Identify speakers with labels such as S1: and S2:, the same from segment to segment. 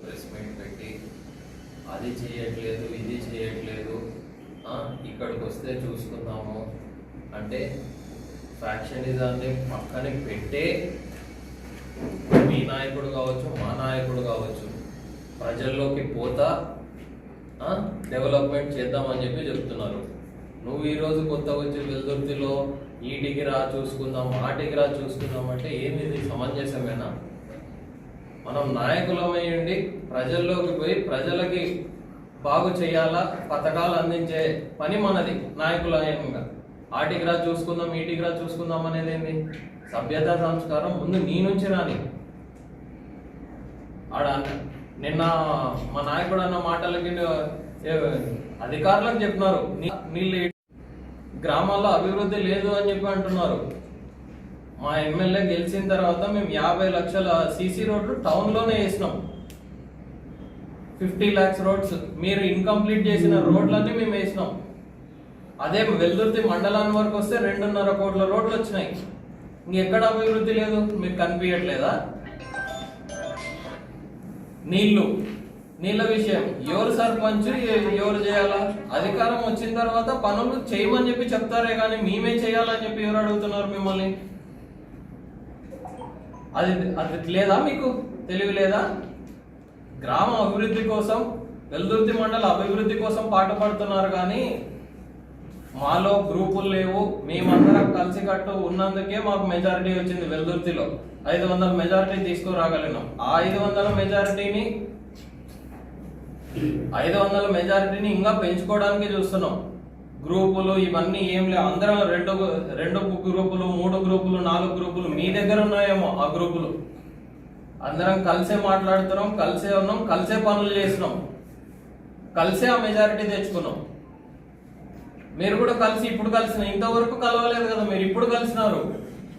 S1: Press పెట్టి అది చేయట్లేదు ఇది చేయట్లేదు ఇక్కడికి వస్తే చూసుకుందాము అంటే ఫ్యాక్షనిజాన్ని పక్కన పెట్టే మీ నాయకుడు కావచ్చు మా నాయకుడు కావచ్చు ప్రజల్లోకి పోతా డెవలప్మెంట్ చేద్దామని చెప్పి చెప్తున్నారు. నువ్వు ఈరోజు కొత్త వచ్చి వెల్దుర్తిలో ఈటికి రా చూసుకుందాం ఆటికి రా చూసుకుందాం అంటే ఏంది సమంజసమేనా? మనం నాయకులమై ఉండి ప్రజల్లోకి పోయి ప్రజలకి బాగు చేయాలా పథకాలు అందించే పని మనది నాయకులయంగా ఆటికి రా చూసుకుందాం ఈటికి రా చూసుకుందాం అనేది ఏంది? సభ్యత సంస్కారం ముందు నీ నుంచి రాని. ఆడ నిన్న మా నాయకుడు అన్న మాటలకి అధికారులకు చెప్తున్నారు నీళ్ళు గ్రామాల్లో అభివృద్ధి లేదు అని చెప్పి అంటున్నారు. మా ఎమ్మెల్యే గెలిచిన తర్వాత మేము యాభై లక్షల సీసీ రోడ్లు టౌన్లోనే వేసినాం. Fifty lakhs roads. మీరు ఇన్కంప్లీట్ చేసిన రోడ్లన్నీ మేము వేసినాం. అదే వెల్దుర్తి మండలాన్ని వరకు వస్తే రెండున్నర కోట్ల రోడ్లు వచ్చినాయి. ఇంకెక్కడ అభివృద్ధి లేదు? మీకు కనిపించట్లేదా? నీళ్ళు. నీళ్ళ విషయం. ఎవరు సర్పంచ్ ఎవరు చేయాలా? అధికారం వచ్చిన తర్వాత పనులు చేయమని చెప్పి చెప్తారే కానీ మేమే చేయాలని చెప్పి ఎవరు అడుగుతున్నారు మిమ్మల్ని? అది అది లేదా మీకు? తెలివి లేదా? గ్రామ అభివృద్ధి కోసం వెల్దుర్తి మండల అభివృద్ధి కోసం పాటుపడుతున్నారు కానీ మాలో గ్రూపులు లేవు. మేమందరం కలిసికట్టు ఉన్నందుకే మాకు మెజారిటీ వచ్చింది వెల్దుర్తిలో. ఐదు వందల మెజారిటీ తీసుకురాగలిగినాం. ఆ ఐదు వందల మెజారిటీని ఐదు వందల మెజారిటీని ఇంకా పెంచుకోవడానికి చూస్తున్నాం. గ్రూపులు ఇవన్నీ ఏం లేవు. అందరం రెండు రెండు గ్రూపులు మూడు గ్రూపులు నాలుగు గ్రూపులు. మీ దగ్గర ఉన్నాయేమో ఆ గ్రూపులు. అందరం కలిసే మాట్లాడుతున్నాం కలిసే ఉన్నాం కలిసే పనులు చేసినాం కలిసే ఆ మెజారిటీ తెచ్చుకున్నాం. మీరు కూడా కలిసి ఇప్పుడు కలిసిన ఇంతవరకు కలవలేదు కదా మీరు ఇప్పుడు కలిసినారు.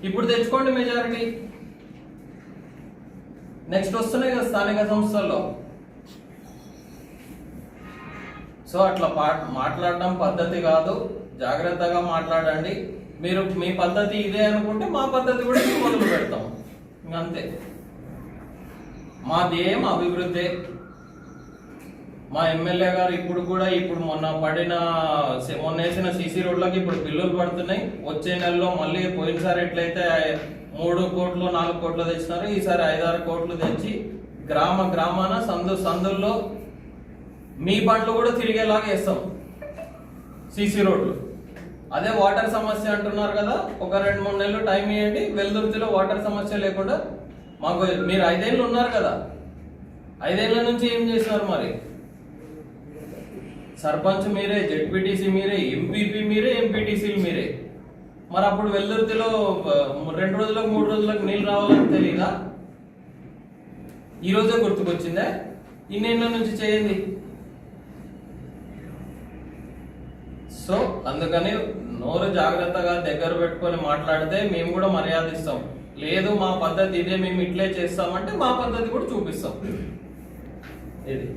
S1: ఇప్పుడు తెచ్చుకోండి మెజారిటీ నెక్స్ట్ వస్తున్నాయి కదా స్థానిక సంస్థల్లో. సో అట్లా పా మాట్లాడడం పద్ధతి కాదు. జాగ్రత్తగా మాట్లాడండి. మీరు మీ పద్ధతి ఇదే అనుకుంటే మా పద్ధతి కూడా మేము మొదలు పెడతాం. ఇంక అంతే మా ధ్యేయం అభివృద్ధి. మా ఎమ్మెల్యే గారు ఇప్పుడు కూడా ఇప్పుడు మొన్న పడిన మొన్న వేసిన సీసీ రోడ్లకి ఇప్పుడు బిల్లులు పడుతున్నాయి. వచ్చే నెలలో మళ్ళీ పోయినసారి ఎట్లయితే మూడు కోట్లు నాలుగు కోట్లు తెచ్చినారు ఈసారి ఐదారు కోట్లు తెచ్చి గ్రామ గ్రామాన సందు సందుల్లో మీ బండ్లు కూడా తిరిగేలాగా వేస్తాం. సీసీ రోడ్లు. అదే వాటర్ సమస్య అంటున్నారు కదా ఒక రెండు మూడు నెలలు టైం ఇవ్వండి వెల్దుర్తిలో వాటర్ సమస్య లేకుండా మాకు మీరు ఐదేళ్ళు ఉన్నారు కదా. ఐదేళ్ళ నుంచి ఏం చేసినారు మరి? సర్పంచ్ మీరే జెడ్పీటీసీ మీరే ఎంపీపీ మీరే ఎంపీటీసీలు మీరే. మరి అప్పుడు వెల్దుర్తిలో రెండు రోజులకు మూడు రోజులకు నీళ్ళు రావాలని తెలియదా ఈరోజే గుర్తుకొచ్చిందే? ఇన్నేళ్ళ నుంచి చేయండి. సో అందుకని నోరు జాగ్రత్తగా దగ్గర పెట్టుకొని మాట్లాడితే మేము కూడా మర్యాద ఇస్తాం. లేదు మా పద్ధతి ఇదే మేము ఇట్లే చేస్తామంటే మా పద్ధతి కూడా చూపిస్తాం. ఇది.